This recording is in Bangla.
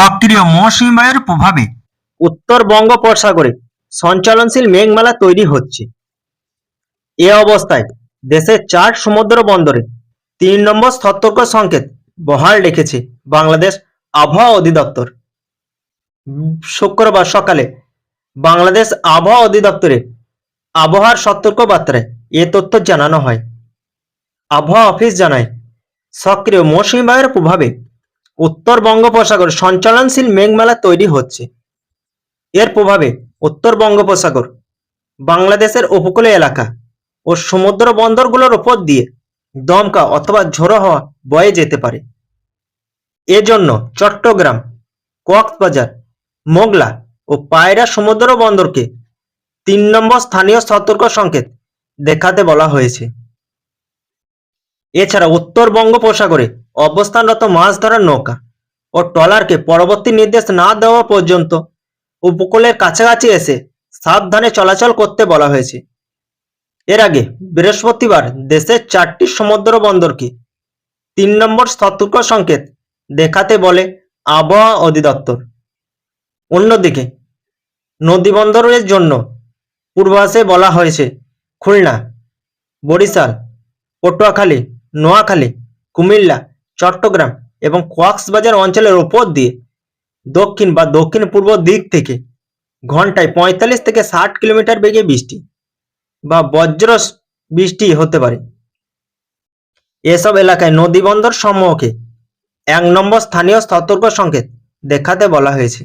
সক্রিয় মৌসুমী বায়ুর প্রভাবে। উত্তর বঙ্গোপসাগরে সঞ্চালনশীল মেঘমালা তৈরি হচ্ছে। এ অবস্থায় দেশের চার সমুদ্র বন্দরে তিন নম্বর সতর্ক সংকেত বহাল রেখেছে বাংলাদেশ আবহাওয়া অধিদপ্তর। শুক্রবার সকালে বাংলাদেশ আবহাওয়া অধিদপ্তরে আবহাওয়ার সতর্ক বার্তায় এ তথ্য জানানো হয়। আবহাওয়া অফিস জানায়, সক্রিয় মৌসুমী বায়ুর প্রভাবে উত্তর বঙ্গোপসাগর সঞ্চালনশীল মেঘমালা তৈরি হচ্ছে। এর প্রভাবে উত্তর বঙ্গোপসাগর বাংলাদেশের উপকূলীয় এলাকা ও সমুদ্র বন্দরগুলোর উপর দিয়ে দমকা অথবা ঝোড়ো হওয়া বয়ে যেতে পারে। এজন্য চট্টগ্রাম, কক্সবাজার, মোগলা ও পায়রা সমুদ্র বন্দরকে তিন নম্বর স্থানীয় সতর্ক সংকেত দেখাতে বলা হয়েছে। এছাড়া উত্তর বঙ্গোপসাগরে অবস্থানরত মাছ ধরার নৌকা ও ট্রলারকে পরবর্তী নির্দেশ না দেওয়া পর্যন্ত উপকূলের কাছাকাছি এসে সাবধানে চলাচল করতে বলা হয়েছে। এর আগে বৃহস্পতিবার দেশের চারটি সমুদ্র বন্দরকে তিন নম্বর সতর্ক সংকেত দেখাতে বলে আবহাওয়া অধিদপ্তর। অন্যদিকে নদী বন্দরের জন্য পূর্বাসে বলা হয়েছে, খুলনা, বরিশাল, পটুয়াখালী, নোয়াখালী, কুমিল্লা চট্টগ্রাম এবং কক্সবাজার অঞ্চলের ওপর দিয়ে দক্ষিণ বা দক্ষিণ পূর্ব দিক থেকে ঘন্টায় পঁয়তাল্লিশ থেকে ষাট কিলোমিটার বেগে বৃষ্টি বা বজ্র বৃষ্টি হতে পারে। এসব এলাকায় নদীবন্দর সমূহকে এক নম্বর স্থানীয় সতর্ক সংকেত দেখাতে বলা হয়েছে।